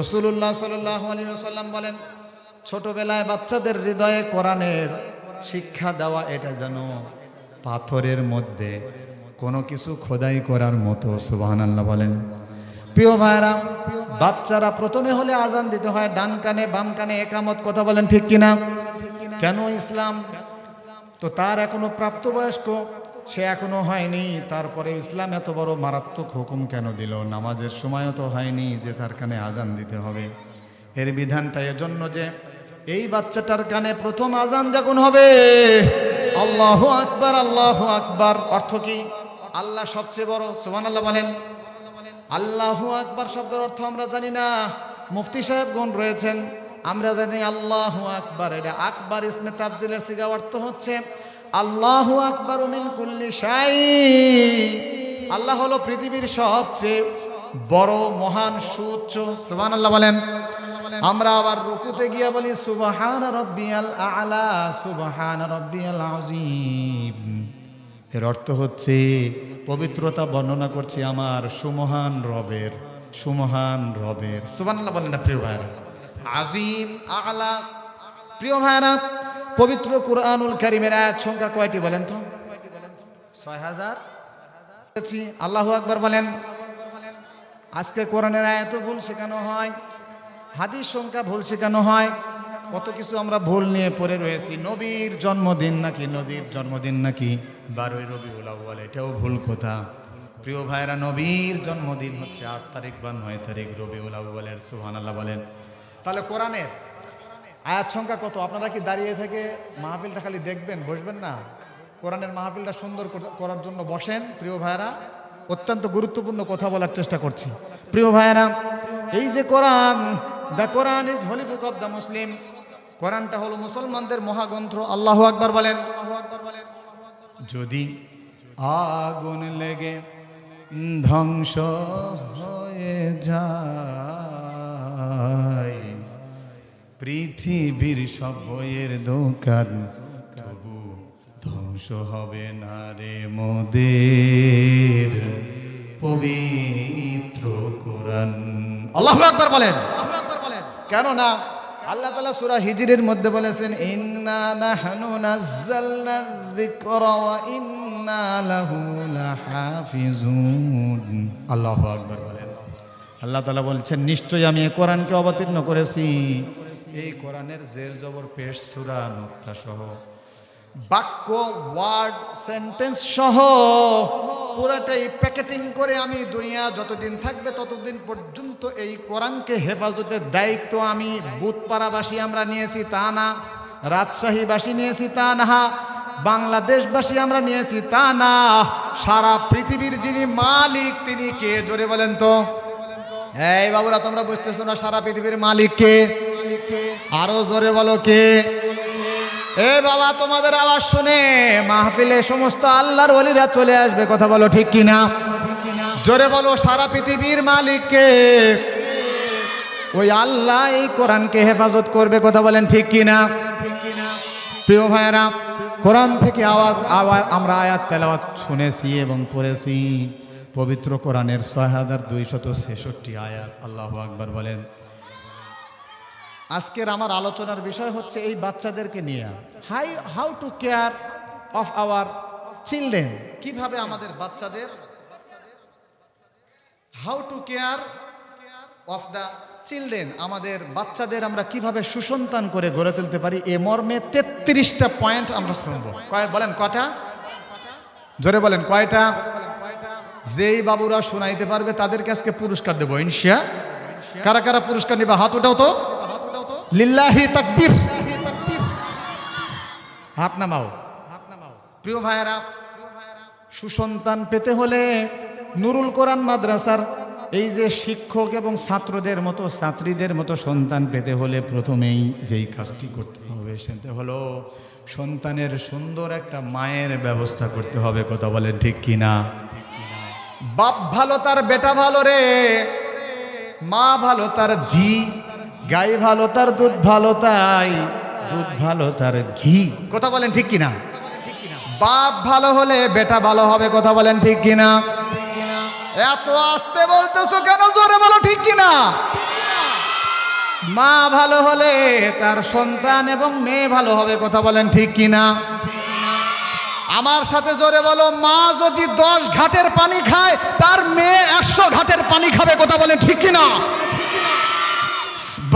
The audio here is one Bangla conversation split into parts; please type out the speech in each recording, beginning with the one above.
রসুল্লাহ সাল্লাহ আলী সাল্লাম বলেন, ছোটবেলায় বাচ্চাদের হৃদয়ে কোরআনের শিক্ষা দেওয়া এটা যেন পাথরের মধ্যে কোনো কিছু খোদাই করার মতো সুবাহান আল্লাহ বলেন। প্রিয় ভাইরা বাচ্চারা প্রথমে হলে আজান দিতে হয়, ডান কানে, বাম কানে, একামত কথা বলেন ঠিক কিনা? কেন ইসলাম? তো তার এখনও প্রাপ্তবয়স্ক সে এখনও হয়নি। তারপরে ইসলাম এত বড় মারাত্মক হুকুম কেন দিল? নামাজের সময়ও তো হয়নি যে তার কানে আজান দিতে হবে। এর বিধানটা এজন্য যে এই বাচ্চাটার কানে প্রথম আজান যখন হবে, আল্লাহ আকবার আল্লাহ আকবার, অর্থ কি? আল্লাহ সবচেয়ে বড় সোমান আল্লাহ বলেন। আল্লাহ আকবার শব্দের অর্থ আমরা জানি না। মুফতি সাহেবগণ রয়েছেন। আমরা জানি আল্লাহ আকবার। এটা আকবার ইসমে তাফজিলের সিগা অর্থ হচ্ছে আল্লাহ আকবার মিন শাই। আল্লাহ হলো পৃথিবীর সবচেয়ে বড়, মহান, সুউচ্চ। সুবহান আল্লাহ বলেন, আমরা আবার রুকুতে গিয়া বলি, সুবহান রব্বিয়াল আলা, সুবহান রব্বিয়াল আযীম। এর অর্থ হচ্ছে, পবিত্রতা বর্ণনা করছি আমার সুমহান রবের সুমহান রবের। সুবহানাল্লাহ বলেন না, প্রিয় ভাইরা আজিম আলা। প্রিয় ভাইরা পবিত্র কুরআনুল কারীমের আয়াত সংখ্যা কয়টি বলেন তো? ছয় হাজার। আল্লাহু আকবার বলেন। আজকে কোরআনের আয়াতও ভুল শেখানো হয় হাদিস সংখ্যা ভুল শেখানো হয় কত কিছু আমরা ভুল নিয়ে পড়ে রয়েছি। নবীর জন্মদিন নাকি নদীর জন্মদিন নাকি? বারোই রবিউল আউ্বাল এটাও ভুল কথা। প্রিয় ভাইরা নবীর জন্মদিন হচ্ছে আট তারিখ বা নয় তারিখ রবিউল আউ্বালের সুহান আল্লাহ বলেন। তাহলে কোরআনের আয়াত সংখ্যা কত? আপনারা কি দাঁড়িয়ে থেকে মাহফিলটা খালি দেখবেন, বসবেন না? কোরআনের মাহফিলটা সুন্দর করার জন্য বসেন, প্রিয় ভাইয়েরা। অত্যন্ত গুরুত্বপূর্ণ কথা বলার চেষ্টা করছি। প্রিয় ভাইয়েরা, এই যে Quran, the Quran is holy book of the Muslim. কোরআনটা হলো মুসলমানদের মহাগ্রন্থ, আল্লাহ আকবার বলেন। যদি আগুন লেগে ধ্বংস হয়ে যায় পৃথিবীর সব বইয়ের দোকান, তবু ধ্বংস হবে না রে মোদের। পবিত্র কোরআন। আল্লাহ আকবার বলেন। কেন না আল্লাহ তালা সুরা হিজরির মধ্যে বলেছেন, ইন্না নাহনু নাজ্জালনা যিকরা ওয়া ইন্না লাহু লাহাফিজুন। আল্লাহু আকবার বলেন। আল্লাহ তালা বলছেন, নিশ্চয়ই আমি এই কোরআনকে অবতীর্ণ করেছি। এই কোরআনের জের জবর পেশ সুরা নুক্তা সহ। বাক্য, ওয়ার্ড, সেন্টেন্স সহ পুরাটাই প্যাকেটিং করে আমি দুনিয়া যতদিন থাকবে ততদিন পর্যন্ত এই কোরআনকে হেফাজতের দায়িত্ব আমি বুধপাড়াবাসী আমরা নিয়েছি তা না, রাজশাহীবাসী নিয়েছি তা না, বাংলাদেশবাসী আমরা নিয়েছি তা না, সারা পৃথিবীর যিনি মালিক তিনি কে? জোরে বলেন তো। এই বাবুরা, তোমরা বুঝতেছো না সারা পৃথিবীর মালিক কে? আরও জোরে বলো কে? এ বাবা, তোমাদের আওয়াজ শুনে মাহফিলে সমস্ত আল্লাহর ওলিরা চলে আসবে। কথা বলো ঠিক কিনা? জোরে বলো, সারা পৃথিবীর মালিককে ওই আল্লাহ এই কোরআনকে হেফাজত করবে। কথা বলেন ঠিক কিনা? প্রিয় ভাইয়েরা, কোরআন থেকে আওয়াজ আওয়াজ, আমরা আয়াত তেলাওয়াত শুনেছি এবং পড়েছি। পবিত্র কোরআনের ছয় হাজার দুইশত ছেষট্টি আয়াত। আল্লাহ আকবর বলেন। আজকের আমার আলোচনার বিষয় হচ্ছে এই বাচ্চাদেরকে নিয়ে। Hi how to care of our children কীভাবে আমাদের বাচ্চাদের how to care of the children আমাদের বাচ্চাদের আমরা কীভাবে সুসন্তান করে গড়ে তুলতে পারি? এ মর্মে তেত্রিশটা পয়েন্ট আমরা শুনব। কয় বলেন কটা জোরে বলেন কয়টা? যেই বাবুরা শোনাইতে পারবে তাদেরকে আজকে পুরস্কার দেবো ইনশিয়া কারা কারা পুরস্কার নিবা? হাত উঠাও তো। লিল্লাহি তাকবীর। হাত নামাও। হাত নামাও প্রিয় ভাইয়েরা, সুসন্তান পেতে হলে নুরুল কোরআন মাদ্রাসার এই যে শিক্ষক এবং ছাত্রদের মতো, ছাত্রীদের মতো সন্তান পেতে হলে প্রথমেই যেই কাজটি করতে হবে সেটা হলো সন্তানের সুন্দর একটা মায়ের ব্যবস্থা করতে হবে, কথা বলেন ঠিক কিনা? বাপ ভালো তার, বেটা ভালো রে। মা ভালো তার ঝি গাই ভালো তার, দুধ ভালো তাই। দুধ ভালো তার ঘি। কথা বলেন ঠিক কিনা? বাপ ভালো হলে বেটা ভালো হবে, কথা বলেন ঠিক কিনা? এত আসতে বলতেছো কেন, জোরে বলো ঠিক কিনা? মা ভালো হলে তার সন্তান এবং মেয়ে ভালো হবে, কথা বলেন ঠিক কিনা? আমার সাথে জোরে বলো, মা যদি দশ ঘাটের পানি খায়, তার মেয়ে একশো ঘাটের পানি খাবে, কথা বলেন ঠিক কিনা?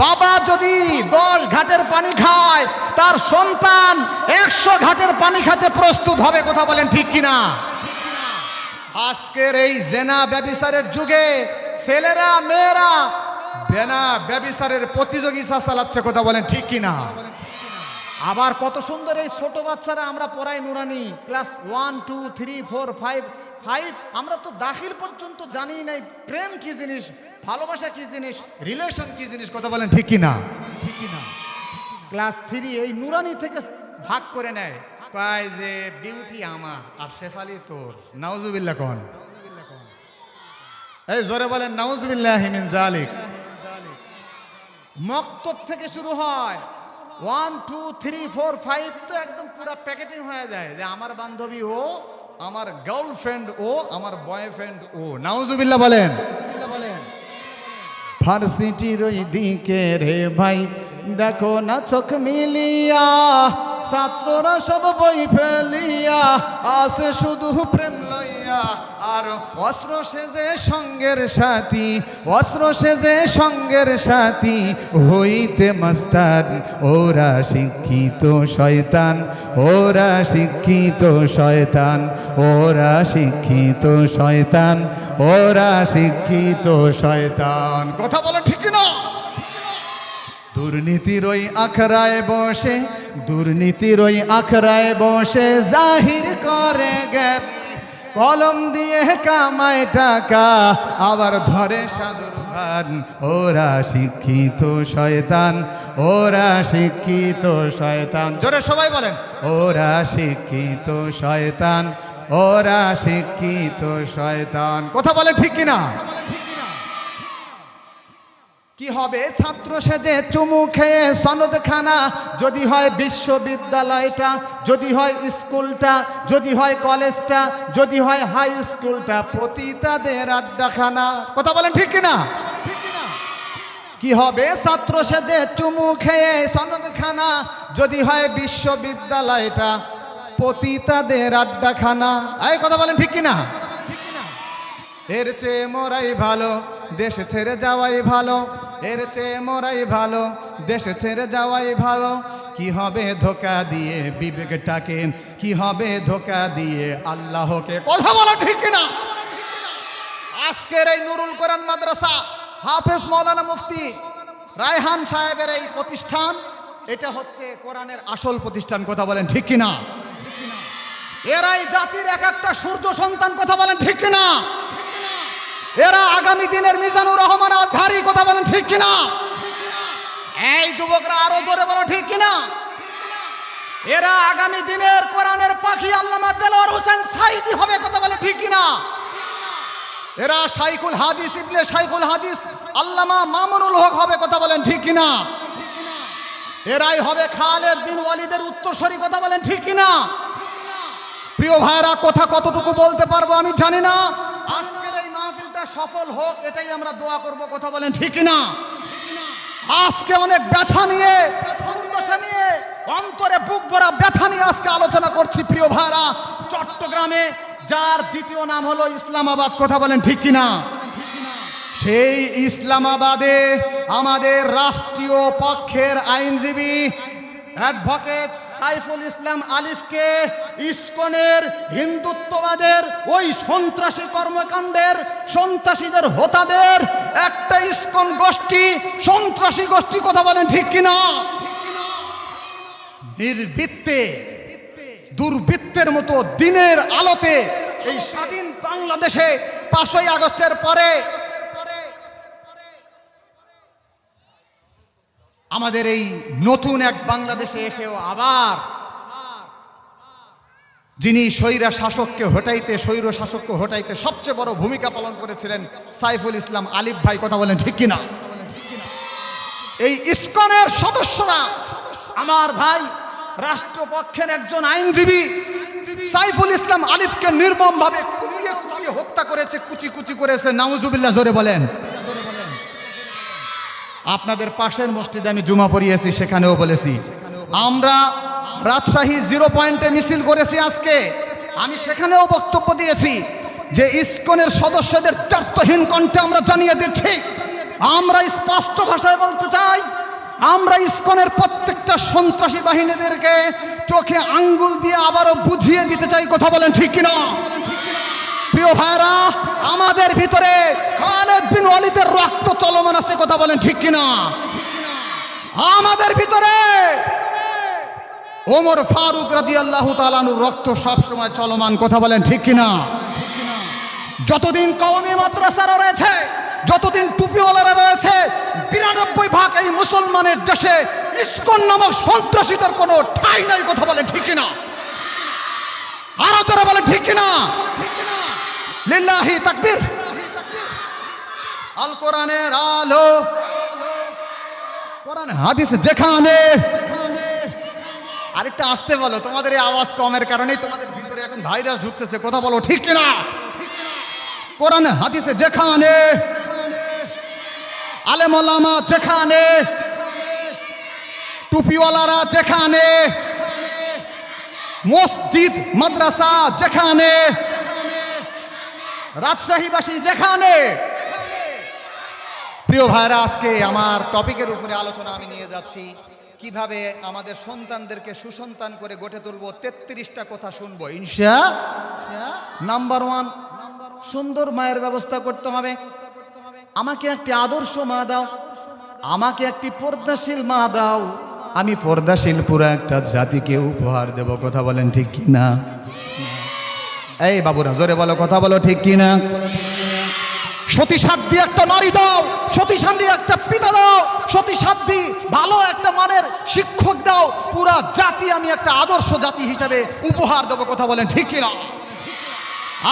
বাবা যদি দশ ঘাটের পানি খায়, তার সন্তান একশো ঘাটের পানি খেতে প্রস্তুত হবে, কথা বলেন ঠিক কিনা? আজকের এই জেনা ব্যবিচারের যুগে ছেলেরা, মেয়েরা বেনা ব্যবিচারের প্রতিযোগিতা চালাচ্ছে কথা বলেন ঠিক কিনা? আবার কত সুন্দর এই ছোট বাচ্চারা আমরা পড়াই নুরানি, class one, two, three, four, five five আমরা তো দাখিল পর্যন্ত জানি নাই প্রেম কি জিনিস, ভালোবাসা কি জিনিস, রিলেশন কি জিনিস, কথা বলেন ঠিক কিনা? ঠিক কিনা? ক্লাস থ্রি এই নুরানি থেকে ভাগ করে নেয়। কয় যে, বিউটি আমার আর শেফালি তোর। নাউজুবিল্লাহ কন? এই জোরে বলেন, নাউজুবিল্লাহ হিমিন জালিক মক্তব থেকে শুরু হয়। One two three four five তো একদম পুরো প্যাকেটিং হয়ে যায় যে, আমার বান্ধবী ও আমার গার্লফ্রেন্ড ও আমার বয়ফ্রেন্ড ও। নাউজুবিল্লাহ বলেন। ফার্সিটির ওই দিকে রে ভাই দেখো না চোখ মিলিয়া, ছাত্ররা সব বই ফেলিয়া আসে শুধু প্রেম লইয়া। আর অস্ত্র সেজে সঙ্গের সাথী, অস্ত্র সেজে সঙ্গের সাথী, হইতে মাস্তান, ওরা শিক্ষিত শয়তান, ওরা শিক্ষিত শয়তান, ওরা শিক্ষিত শয়তান, ওরা শিক্ষিত শয়তান। কথা বলো দুর্নীতির ওই আখড়ায় বসে, দুর্নীতির ওই আখড়ায় বসে জাহির করে জ্ঞান কলম দিয়ে কামায় টাকা, আবার ধরে সাধুর ভান। ওরা শিক্ষিত শয়তান, ওরা শিক্ষিত শয়তান। জোরে সবাই বলেন, ওরা শিক্ষিত শয়তান, ওরা শিক্ষিত শয়তান। কথা বলে ঠিক কিনা? কি হবে? ছাত্র সেজে চুমু খেয়ে সনদ খানা যদি হয় বিশ্ববিদ্যালয়টা, যদি হয় স্কুলটা, যদি হয় কলেজটা, যদি হয় হাই স্কুলটা পতিতাদের আড্ডাখানা। কথা বলেন ঠিক কিনা? কি হবে? ছাত্র সেজে চুমু খেয়ে সনদ খানা যদি হয় বিশ্ববিদ্যালয়টা পতিতাদের আড্ডাখানা। এই কথা বলেন ঠিক কিনা? এর চেয়ে মোরাই ভালো। দেশে ছেড়ে যাওয়াই ভালো, এর চেয়ে মোরাই ভালো। দেশে ছেড়ে যাওয়াই ভালো। কি হবে ধোকা দিয়ে বিবেকটাকে? কি হবে ধোকা দিয়ে আল্লাহকে? কথা বলো ঠিক না আজকের এই নুরুল কোরআন মাদ্রাসা, হাফেজ মৌলানা মুফতি রায়হান সাহেবের এই প্রতিষ্ঠান, এটা হচ্ছে কোরআনের আসল প্রতিষ্ঠান, কথা বলেন ঠিক কিনা? এরাই জাতির এক একটা সূর্য সন্তান, কথা বলেন ঠিক কিনা? এরা আগামী দিনের মিজানুর রহমান আজহারি কথা বলেন ঠিক কিনা? এই যুবকরা আরও জোরে বলো ঠিক কিনা? এরা আগামী দিনের কোরআনের পাখি আল্লামা দেলোয়ার হোসেন সাইদি হবে কথা বলে ঠিক কিনা? এরা সাইকুল হাদিস, ইবনে সাইকুল হাদিস, আল্লামা মামুনুল হক হবে কথা বলেন ঠিক কিনা? এরাই হবে খালেদ বিন ওয়ালিদের উত্তরসরি কথা বলেন ঠিক কিনা? প্রিয় ভাইরা কথা কতটুকু বলতে পারব আমি জানি না। মাহফিলটা সফল হোক, এটাই আমরা দোয়া করব। কথা বলেন, ঠিক না আজকে অনেক ব্যথা নিয়ে নিয়ে, অন্তরে বুক ভরা ব্যথা নিয়ে আজকে আলোচনা করছি, প্রিয় ভাইরা। চট্টগ্রামে যার দ্বিতীয় নাম হলো ইসলামাবাদ, কথা বলেন, ঠিক কিনা? সেই ইসলামাবাদে আমাদের রাষ্ট্রীয় পক্ষের আইনজীবী অ্যাডভোকেট সাইফুল ইসলাম আলিফকে ইস্কনের হিন্দুত্ববাদের, ওই সন্ত্রাসী কর্মকাণ্ডের সন্ত্রাসীদের হোতাদের একটা ইস্কন গোষ্ঠী, সন্ত্রাসী গোষ্ঠী কথা বলেন ঠিক কিনা? নির্বৃত্তে, দুর্বৃত্তের মতো দিনের আলোতে এই স্বাধীন বাংলাদেশে পাঁচই আগস্টের পরে আমাদের এই নতুন এক বাংলাদেশে এসেও আবার যিনি স্বৈরা শাসককে হটাইতে, স্বৈর শাসককে হটাইতে সবচেয়ে বড় ভূমিকা পালন করেছিলেন সাইফুল ইসলাম আলিফ ভাই, কথা বলেন ঠিক কিনা? এই ইস্কনের সদস্যরা আমার ভাই রাষ্ট্রপক্ষের একজন আইনজীবী সাইফুল ইসলাম আলিফকে নির্মমভাবে কুপিয়ে কুপিয়ে হত্যা করেছে, কুচি কুচি করেছে, নাউজুবিল্লাহ জোরে বলেন। আপনাদের পাশের মসজিদে আমি জুমা পড়িয়েছি, সেখানেও বলেছি, আমরা রাজশাহী জিরো পয়েন্টে মিছিল করেছি আজকে। আমি সেখানেও বক্তব্য দিয়েছি যে ইসকনের সদস্যদের চার্তহীন কণ্ঠে আমরা জানিয়ে দিচ্ছি। আমরা স্পষ্ট ভাষায় বলতে চাই, আমরা ইসকনের প্রত্যেকটা সন্ত্রাসী বাহিনীদেরকে চোখে আঙ্গুল দিয়ে আবারও বুঝিয়ে দিতে চাই। কথা বলেন ঠিক কিনা? প্রিয় ভাইরা আমাদের ভিতরে খালেদ বিন ওয়ালিদের রক্ত চলমান আছে, কথা বলেন ঠিক কিনা? আমাদের ভিতরে ওমর ফারুক রাজি আল্লাহ তালানুর রক্ত সবসময় চলমান, কথা বলেন ঠিক কিনা? যতদিন কওমি মাদ্রাসারা রয়েছে, যতদিন টুপিওয়ালারা রয়েছে, বিরানব্বই ভাগ এই মুসলমানের দেশে ইস্কন নামক সন্ত্রাসীদের কোনো ঠাই নাই, কথা বলে ঠিক কিনা? আরও তোরা বলে ঠিক কিনা? লিল্লাহি তাকবীর। আল কোরআনের আলো। কোরআন হাদিস যেখানে। আরেকটা আসতে বলো, তোমাদের এই আওয়াজ কমের কারণেই তোমাদের ভিতরে এখন ভাইরাস ঢুকতেছে, কথা বলো ঠিক কিনা? কোরআন হাদিসে যেখানে। আলেমলামা যেখানে। টুপিওয়ালারা যেখানে। মসজিদ, মাদ্রাসা যেখানে। রাজশাহীবাসী যেখানে। প্রিয় ভাইরা আজকে আমার টপিকের উপরে আলোচনা আমি নিয়ে যাচ্ছি। কীভাবে আমাদের সন্তানদেরকে সুসন্তান করে গড়ে তুলবো, তেত্রিশটা কথা শুনব, ইনশা নাম্বার ওয়ান, সুন্দর মায়ের ব্যবস্থা করতে হবে। আমাকে একটি আদর্শ মা দাও, আমাকে একটি পর্দাশীল মা দাও। আমি পর্দাশীল পুরো একটা জাতিকে উপহার দেব, কথা বলেন ঠিক কি না এই বাবুরা, জোরে বলো, কথা বলো ঠিক কি না সতী সাধ্যী একটা নারী দাও সতী সাধ্যী একটা পিতা দাও সতী সাধ্যী ভালো একটা মানের শিক্ষক দাও, পুরা জাতি আমি একটা আদর্শ জাতি হিসাবে উপহার দেবো, কথা বলেন ঠিক কিনা?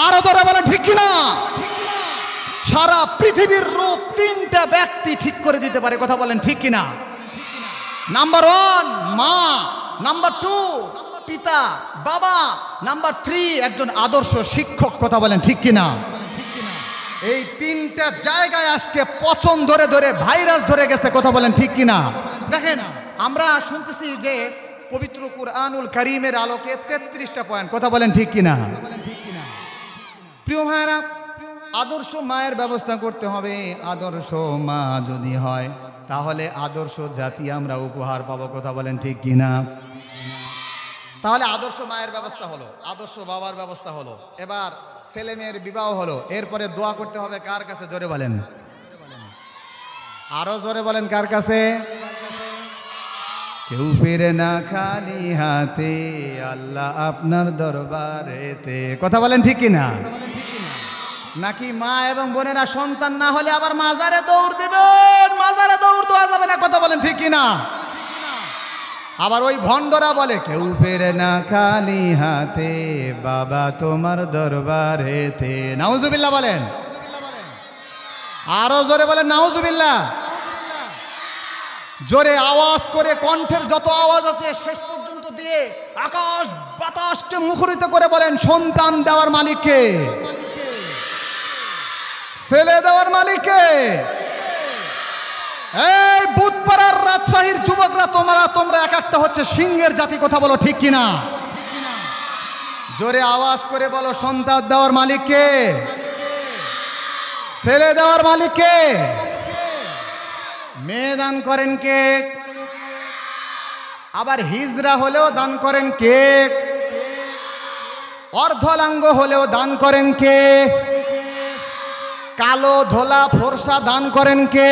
আরও ধরে বলেন ঠিক কিনা? সারা পৃথিবীর রূপ তিনটা ব্যক্তি ঠিক করে দিতে পারে, কথা বলেন ঠিক কিনা? নাম্বার ওয়ান মা। নাম্বার টু পিতা, বাবা, নাম্বার থ্রি একজন আদর্শ শিক্ষক, কথা বলেন ঠিক কিনা? এই তিনটা জায়গায় আজকে পচন ধরে ধরে ভাইরাস ধরে গেছে, কথা বলেন ঠিক কিনা? দেখেন, আমরা শুনতেছি যে পবিত্র কুরআনুল করিমের আলোকে তেত্রিশটা পয়েন্ট, কথা বলেন ঠিক কিনা? প্রিয় ভাইরা আদর্শ মায়ের ব্যবস্থা করতে হবে। আদর্শ মা যদি হয়, তাহলে আদর্শ জাতি আমরা উপহার পাবো, কথা বলেন ঠিক কিনা? তাহলে আদর্শ মায়ের ব্যবস্থা হলো, আদর্শ বাবার ব্যবস্থা হলো। এবার ছেলে মেয়ের বিবাহ হলো, এরপরে দোয়া করতে হবে কার কাছে, জোরে বলেন। আরও জোরে বলেন কার কাছে? কেউ ফিরে না খালি হাতে, আল্লাহ আপনার দরবারেতে। কথা বলেন ঠিক কিনা? নাকি মা এবং বোনেরা সন্তান না হলে আবার মাজারে দৌড় দেবেন? মাজারে দৌড় দেওয়া যাবে না, কথা বলেন ঠিক কিনা? আবার ওই ভণ্ডরা বলে, কেউ ফেরে না খালি হাতে, বাবা তোমার দরবারেতে নাউজুবিল্লাহ বলেন। আরও জোরে বলেন, নাউজুবিল্লাহ। জোরে আওয়াজ করে, কণ্ঠের যত আওয়াজ আছে, শেষ পর্যন্ত দিয়ে আকাশ বাতাসকে মুখরিত করে বলেন, সন্তান দেওয়ার মালিককে। ছেলে দেওয়ার মালিককে। এই বুধপাড়ার রাজশাহীর যুবকরা, তোমরা তোমরা এক একটা হচ্ছে সিংহের জাতি, কথা বলো ঠিক কিনা? জোরে আওয়াজ করে বলো, সন্তান দেওয়ার মালিককে ছেলে দেওয়ার মালিককে মেয়ে দান করেন কে আবার হিজরা হলেও দান করেন কে অর্ধলাঙ্গ হলেও দান করেন কে কালো ধোলা ফোরসা দান করেন কে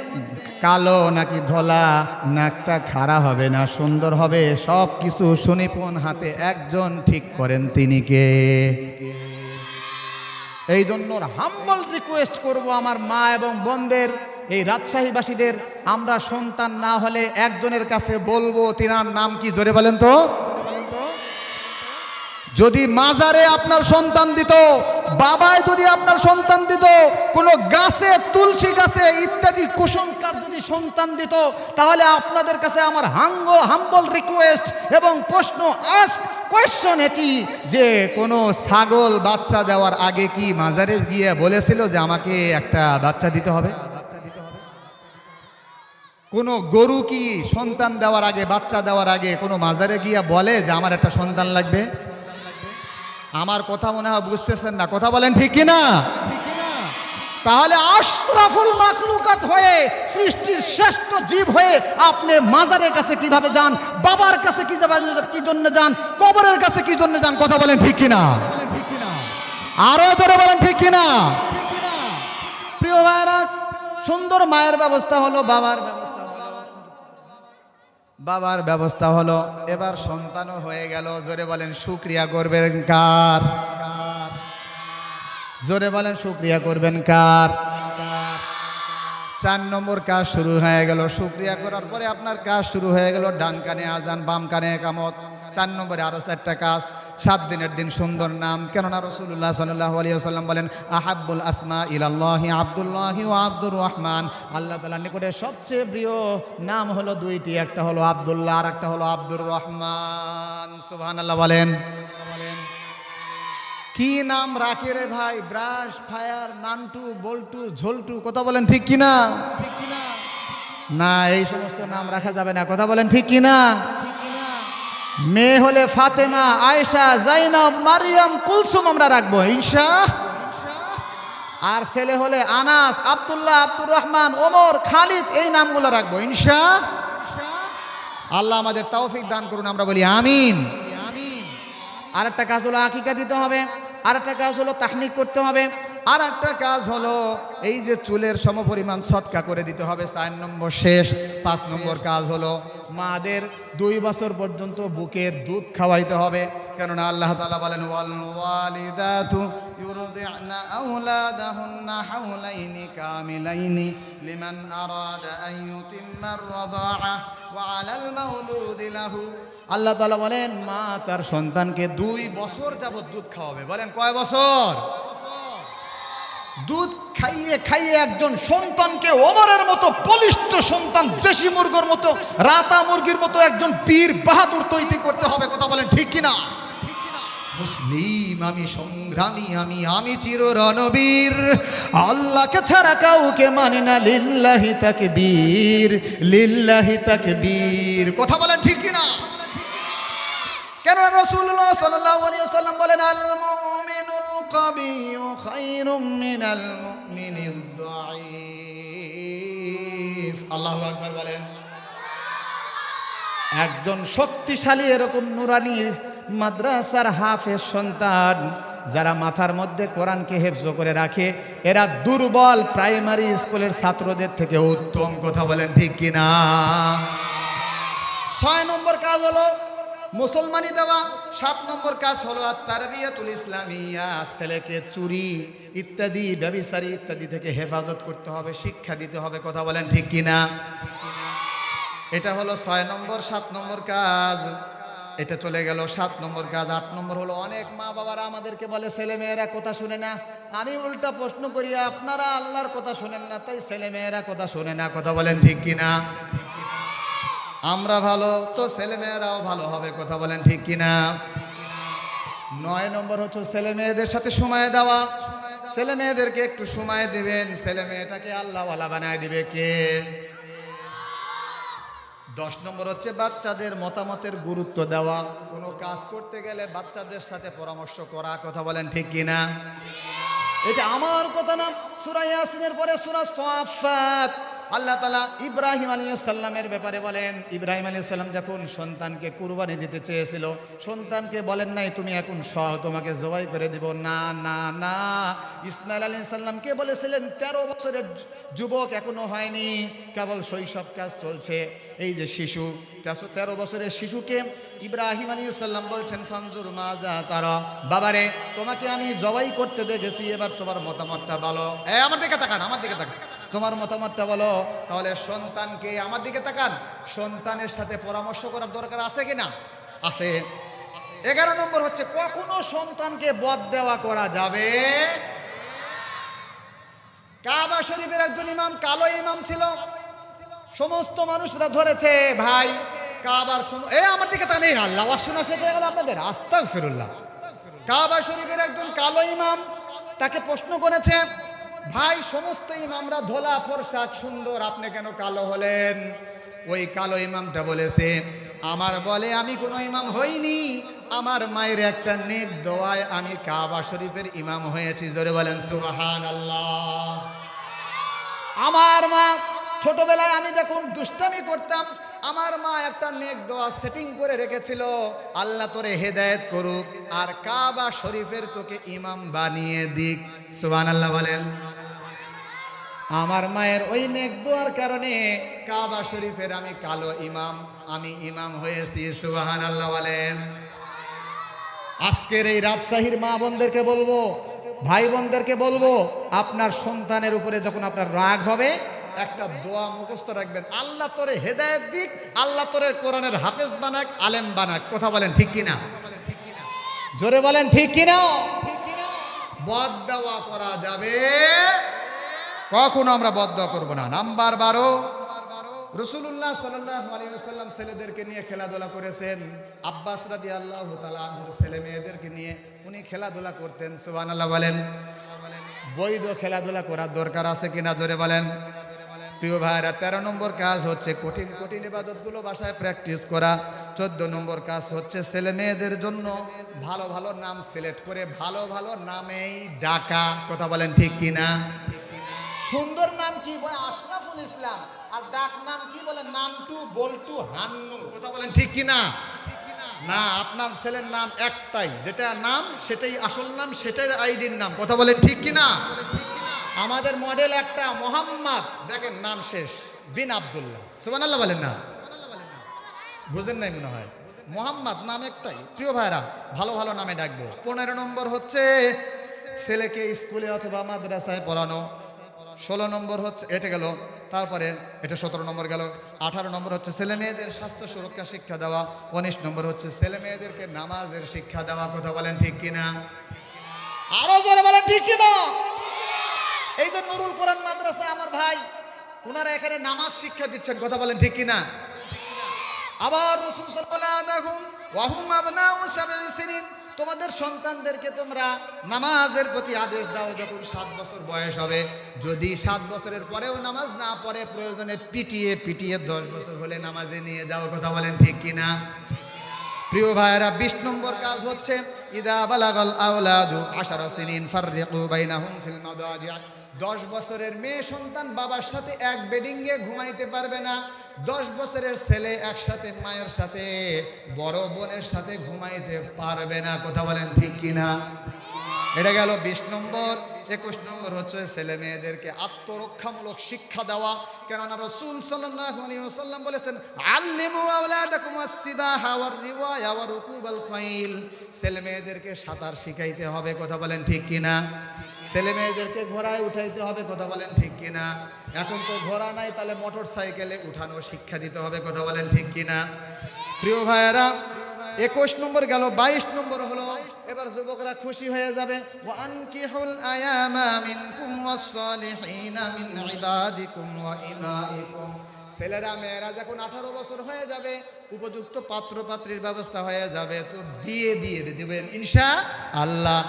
কালো নাকি ধলা, নাকটা খাড়া হবে না, সুন্দর হবে, সব কিছু সুনিপুণ হাতে একজন ঠিক করেন তিনি কে? এই জন্য হাম্বল রিকোয়েস্ট করব আমার মা এবং বোনদের, এই রাজশাহীবাসীদের। আমরা সন্তান না হলে একজনের কাছে বলব, তিনার নাম কি? জোরে বলেন তো। যদি মাজারে আপনার সন্তান দিত, বাবায় যদি আপনার সন্তান দিত, কোনো গাছে, তুলসী গাছে ইত্যাদি যদি সন্তান দিত, তাহলে আপনাদের কাছে আমার হাঙ্গ, হাম্বল রিকোয়েস্ট এবং প্রশ্ন আস কোয়েশ্চন এটি যে কোনো ছাগল বাচ্চা দেওয়ার আগে কি মাজারে গিয়ে বলেছিল যে আমাকে একটা বাচ্চা দিতে হবে? কোনো গরু কি সন্তান দেওয়ার আগে, বাচ্চা দেওয়ার আগে কোনো মাজারে গিয়া বলে যে আমার একটা সন্তান লাগবে? আমার কথা মনে হয় বুঝতেছেন না। কথা বলেন ঠিক কি না তাহলে আশরাফুল মাখলুকাত হয়ে, সৃষ্টির শ্রেষ্ঠ জীব হয়ে আপনি মাজারের কাছে কীভাবে যান, বাবার কাছে কি কি জন্য যান, কবরের কাছে কি জন্য যান, কথা বলেন ঠিক কি না আরও জোরে বলেন ঠিক কি না প্রিয় ভাইরা সুন্দর মায়ের ব্যবস্থা হলো, বাবার ব্যবস্থা বাবার ব্যবস্থা হলো, এবার সন্তানও হয়ে গেল, জোরে বলেন, শুক্রিয়া করবেন কার? জোরে বলেন, শুক্রিয়া করবেন কার? চার নম্বর কাজ শুরু হয়ে গেল, শুক্রিয়া করার পরে আপনার কাজ শুরু হয়ে গেল, ডান কানে আজান, বাম কানে একামত। চার নম্বরে আরও চারটা কাজ, সাত দিনের দিন সুন্দর নাম। কেননা রসুল্লাহ সাল্লাহ আলিয়া সাল্লাম বলেন, আহাব্বুল আসমা ইলাল্লাহি আব্দুল্লাহি ও আব্দুর রহমান। আল্লাহ তালার নিকটে সবচেয়ে প্রিয় নাম হলো দুইটি, একটা হলো আব্দুল্লাহ আর একটা হলো আব্দুর রহমান। সুবহান আল্লাহ বলেন। কি নাম রাখে রে ভাই? ব্রাশ, ফায়ার, নান্টু, বল্টু, ঝোলটু, কথা বলেন ঠিক কি না ঠিক কি না, এই সমস্ত নাম রাখা যাবে না, কথা বলেন ঠিক কি না মেয়ে হলে ফাতেমা, আয়েশা, জাইনাব, মারিয়াম, কুলসুম আমরা রাখব, ইনশা। আর ছেলে হলে আনাস, আবদুল্লাহ, আব্দুর রহমান, ওমর, খালিদ, এই নামগুলো রাখব, ইনশা। আল্লাহ আমাদের তৌফিক দান করুন, আমরা বলি আমিন। আমিন আর একটা কাজ হলো আকিকা দিতে হবে। আর একটা কাজ হলো তাহনিক করতে হবে। আর একটা কাজ হলো এই যে চুলের সমপরিমাণ সৎকা করে দিতে হবে। চার নম্বর শেষ, পাঁচ নম্বর কাজ হলো মাদের দুই বছর পর্যন্ত বুকের দুধ খাওয়াইতে হবে। কেননা আল্লাহ তালা বলেন লিমান আরাদা আন ইউতিম্মা আর-রাদাআ ওয়া 'আলাল মাউলুদি লাহু। আল্লাহ তালা বলেন, মা তার সন্তানকে দুই বছর যাবত দুধ খাওয়াবে। বলেন, কয় বছর? দুধ খাইয়ে খাইয়ে একজন সন্তানকে ওমরের মতো, বলিষ্ঠ সন্তান, দেশি মুরগির মতো, রাতা মুরগির মতো একজন পীর বাহাদুর তৈরি করতে হবে। কথা বলেন, ঠিক কিনা মুসলিম, আমি সংগ্রামী, আমি আমি চির রণবীর আল্লাহকে ছাড়া কাউকে মানে না, লিল্লাহি তাকে বীর লিল্লাহি তাকে বীর কথা বলেন, ঠিক কিনা বলেন একজন শক্তিশালী এরকম নুরানি মাদ্রাসার হাফের সন্তান, যারা মাথার মধ্যে কোরআনকে হেফজ করে রাখে, এরা দুর্বল প্রাইমারি স্কুলের ছাত্রদের থেকে উত্তম কথা বলেন ঠিক কিনা? ছয় নম্বর কাজ হলো মুসলমানি দেওয়া সাত নম্বর কাজ হলো তারবিয়াতুল ইসলামিয়া, ছেলেকে চুরি ইত্যাদি, ব্যবিচারী ইত্যাদি থেকে হেফাজত করতে হবে, শিক্ষা দিতে হবে, কথা বলেন ঠিক কিনা? এটা হলো ছয় নম্বর, সাত নম্বর কাজ। এটা চলে গেল সাত নম্বর কাজ। আট নম্বর হলো অনেক মা বাবারা আমাদেরকে বলে, ছেলে মেয়েরা কথা শুনে না। আমি উল্টা প্রশ্ন করি, আপনারা আল্লাহর কথা শোনেন না? তাই ছেলে মেয়েরা কথা শোনে না, কথা বলেন ঠিক কিনা? আমরা ভালো, তো ছেলে মেয়েরাও ভালো হবে, কথা বলেন ঠিক কিনা? নয় নম্বর হচ্ছে ছেলে মেয়েদের সাথে সময় দেওয়া। ছেলে মেয়েদেরকে একটু সময় দিবেন ছেলে মেয়েটাকে আল্লাহওয়ালা বানায় দিবে কে? দশ নম্বর হচ্ছে বাচ্চাদের মতামতের গুরুত্ব দেওয়া। কোনো কাজ করতে গেলে বাচ্চাদের সাথে পরামর্শ করা, কথা বলেন ঠিক কিনা? এটা আমার কথা না, সুরা ইয়াসিনের পরে সুরা সাফাত আল্লাহ তালা ইব্রাহিম আলী সাল্লামের ব্যাপারে বলেন, ইব্রাহিম আলী সাল্লাম যখন সন্তানকে কুরবানি দিতে চেয়েছিল, সন্তানকে বলেন নাই, তুমি এখন স তোমাকে জবাই করে দিব। না না না। ইসমাইল আলী সাল্লামকে বলেছিলেন, তেরো বছরের যুবক এখনও হয়নি, কেবল শৈশব কাজ চলছে। এই যে শিশু, তেরো তেরো বছরের শিশুকে ইব্রাহিম আলী সাল্লাম বলছেন, ফানজুর মাজা তারা। বাবারে, তোমাকে আমি জবাই করতে দেখেছি, এবার তোমার মতামতটা বলো। আমার দিকে তাকান, আমার দিকে তাকান। তোমার মতামতটা বলো। তাহলে সন্তানকে আমার দিকে তাকান। সন্তানের সাথে পরামর্শ করার দরকার আছে কি না আছে। এগারো নম্বর হচ্ছে, কখনো সন্তানকে বদ দেওয়া করা যাবে কাবা শরীফের একজন ইমাম, কালো ইমাম ছিল। সমস্ত মানুষরা ধরেছে, ভাই, কাবার এ, আমার দিকে তা নেই আল্লাহ শোনা শেষ হয়ে গেল আপনাদের? আস্তাক ফিরুল্লাহ কাবা শরীফের একজন কালো ইমাম, তাকে প্রশ্ন করেছে ভাই, সমস্ত ইমামরা ধোলা ফর্সা, সুন্দর। আপনি কেন কালো হলেন? ওই কালো ইমামটা বলেছে, আমার বলে আমি কোনো ইমাম হইনি। আমার মায়ের একটা নেক দোয়ায় আমি কাবা শরীফের ইমাম হয়েছি। জোরে বলেন সুবাহান আল্লাহ আমার মা, ছোটবেলায় আমি যখন দুষ্টামি করতাম আমার মা একটা নেক দোয়া সেটিং করে রেখেছিল, আল্লাহ তোরে হেদায়েত করুক আর কাবা শরীফের তোকে ইমাম বানিয়ে দিক। সুবান আল্লাহ বলেন। আমার মায়ের ওই নেক দোয়ার কারণে কাবা শরীফের আমি কালো ইমাম, আমি ইমাম হয়েছি সুবাহান আল্লাহ বলেন। আজকের এই রাজশাহীর মা বোনদেরকে বলব, ভাই বোনদেরকে বলব, আপনার সন্তানের উপরে যখন আপনার রাগ হবে একটা দোয়া মুখস্থ রাখবেন। আল্লাহ তোরে হেদায়েত দিক, আল্লাহ তোরে কোরআনের হাফেজ বানাক, আলেম বানাক। কথা বলেন ঠিক কিনা? জোরে বলেন ঠিক কিনা? বদ দেওয়া করা যাবে। কখনো আমরা বদ করব না। নাম্বার বারো। রসুল্লাহ সাল্লাম ছেলেদেরকে নিয়ে খেলাধুলা করেছেন। আব্বাস রাদি আল্লাহ ছেলে মেয়েদেরকে নিয়ে উনি খেলাধুলা করতেন সুবান আল্লাহ বলেন। বৈধ খেলাধুলা করার দরকার আছে কিনা? ধরে বলেন। প্রিয় ভাইরা, তেরো নম্বর কাজ হচ্ছে কঠিন কঠিন ইবাদতগুলো বাসায় প্র্যাকটিস করা। চোদ্দ নম্বর কাজ হচ্ছে ছেলে মেয়েদের জন্য ভালো ভালো নাম সিলেক্ট করে ভালো ভালো নামেই ডাকা। কথা বলেন ঠিক কিনা সুন্দর নাম কি বলে? আশরাফুল ইসলাম। আর ডাক নাম কি বলে? নান্টু, বল্টু, হান্নু। কথা বলেন ঠিক কি না, আপনার ছেলের নাম একটাই। যেটা নাম, সেটাই আসল নাম, সেটাই আইডির নাম। কথা বলেন ঠিক কি না? আমাদের মডেল একটা মোহাম্মদ। দেখেন নাম শেষ। বিন আব্দুল্লাহ। সুবহানাল্লাহ বলেন না? বুঝেন নাই মনে হয়? মোহাম্মদ নাম একটাই। প্রিয় ভাইরা, ভালো ভালো নামে ডাকবো। পনেরো নম্বর হচ্ছে ছেলেকে স্কুলে অথবা মাদ্রাসায় পড়ানো। ষোলো নম্বর হচ্ছে, এটা গেল। তারপরে এটা সতেরো নম্বর গেল। আঠারো নম্বর হচ্ছে ছেলে মেয়েদের স্বাস্থ্য সুরক্ষা শিক্ষা দেওয়া। উনিশ নম্বর হচ্ছে ছেলে মেয়েদেরকে নামাজের শিক্ষা দেওয়া কথা বলেন ঠিক কিনা? আরও জোরে বলেন ঠিক কিনা? এই যে নুরুল কোরআন মাদ্রাসা, আমার ভাই ওনারা এখানে নামাজ শিক্ষা দিচ্ছেন, কথা বলেন ঠিক কিনা? আবার রসুল তোমাদের সন্তানদেরকে তোমরা নামাজের প্রতি আদেশ দাও যখন সাত বছর বয়স হবে। যদি সাত বছরের পরেও নামাজ না পড়ে, প্রয়োজনে পিটিয়ে পিটিয়ে দশ বছর হলে নামাজে নিয়ে যাও, কথা বলেন ঠিক কিনা? প্রিয় ভাইয়েরা, বিশ নম্বর কাজ হচ্ছে, ইদা বালাগাল আওলাদু আশারা সিনিন ফাররিকু বাইনাহুম ফিল মাদাজি' দশ বছরের মেয়ে সন্তান বাবার সাথে এক বেডিংয়ে ঘুমাইতে পারবে না। দশ বছরের ছেলে একসাথে মায়ের সাথে, বড় বোনের সাথে ঘুমাইতে পারবে না। কথা বলেন ঠিক কিনা? এটা গেল বিশ নম্বর। একুশ নম্বর হচ্ছে ছেলে মেয়েদেরকে আত্মরক্ষামূলক শিক্ষা দেওয়া। কেননা রসুল সাল্লাম বলেছেন ছেলে মেয়েদেরকে সাঁতার শিখাইতে হবে, কথা বলেন ঠিক কিনা? ছেলে মেয়েদেরকে ঘোড়ায় উঠাইতে হবে, কথা বলেন ঠিক কিনা? এখন তো ঘোড়া নাই, তাহলে মোটর সাইকেলে উঠানো শিক্ষা দিতে হবে, কথা বলেন ঠিক কিনা? প্রিয় ভাইয়েরা, একুশ নম্বর গেল, বাইশ নম্বর এবার যুবকরা খুশি হয়ে যাবে। ওয়ানকিহুল আয়ামা মিনকুম ওয়াস-সালিহিনা মিন ইবাদিকুম ওয়া ইমাইকুম। ছেলেরা, মেয়েরা, যখন আঠারো বছর হয়ে যাবে, উপযুক্ত পাত্র পাত্রীর ব্যবস্থা হয়ে যাবে, তো বিয়ে দিয়ে দিবেন ইনশা আল্লাহ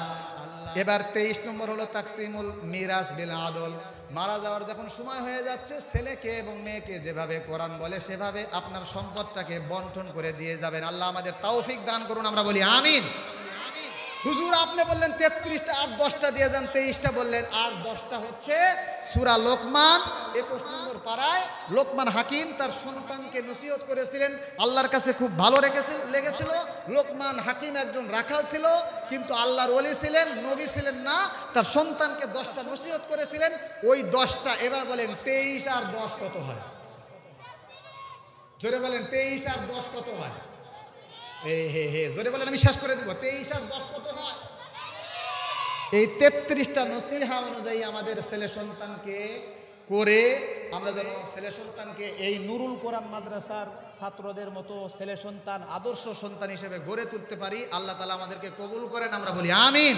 এবার তেইশ নম্বর হলো তাকসিমুল মিরাজ বিল আদল। মারা যাওয়ার যখন সময় হয়ে যাচ্ছে, ছেলেকে এবং মেয়েকে যেভাবে কোরআন বলে, সেভাবে আপনার সম্পদটাকে বন্টন করে দিয়ে যাবেন। আল্লাহ আমাদের তৌফিক দান করুন, আমরা বলি আমিন। হুজুর, আপনি বললেন তেত্রিশটা, আর দশটা দিয়ে দেন, তেইশটা বললেন, আর দশটা হচ্ছে সুরা লোকমান, একুশ নম্বর পাড়ায়। লোকমান হাকিম তার সন্তানকে নসিহত করেছিলেন, আল্লাহর কাছে খুব ভালো রেখেছিল, লেগেছিল। লোকমান হাকিম একজন রাখাল ছিল, কিন্তু আল্লাহর ওলি ছিলেন, নবী ছিলেন না, তার সন্তানকে দশটা নসিহত করেছিলেন। ওই দশটা, এবার বলেন তেইশ আর দশ কত হয়? জোরে বলেন, তেইশ আর দশ কত হয়? বলেন, আমি শেষ করে দিব। এই তেত্রিশটা নসিহা অনুযায়ী আমাদের ছেলে সন্তানকে করে আমরা যেন ছেলে সন্তানকে এই নুরুল কোরআন মাদ্রাসার ছাত্রদের মতো ছেলে সন্তান, আদর্শ সন্তান হিসেবে গড়ে তুলতে পারি। আল্লাহ তালা আমাদেরকে কবুল করেন, আমরা বলি আমিন।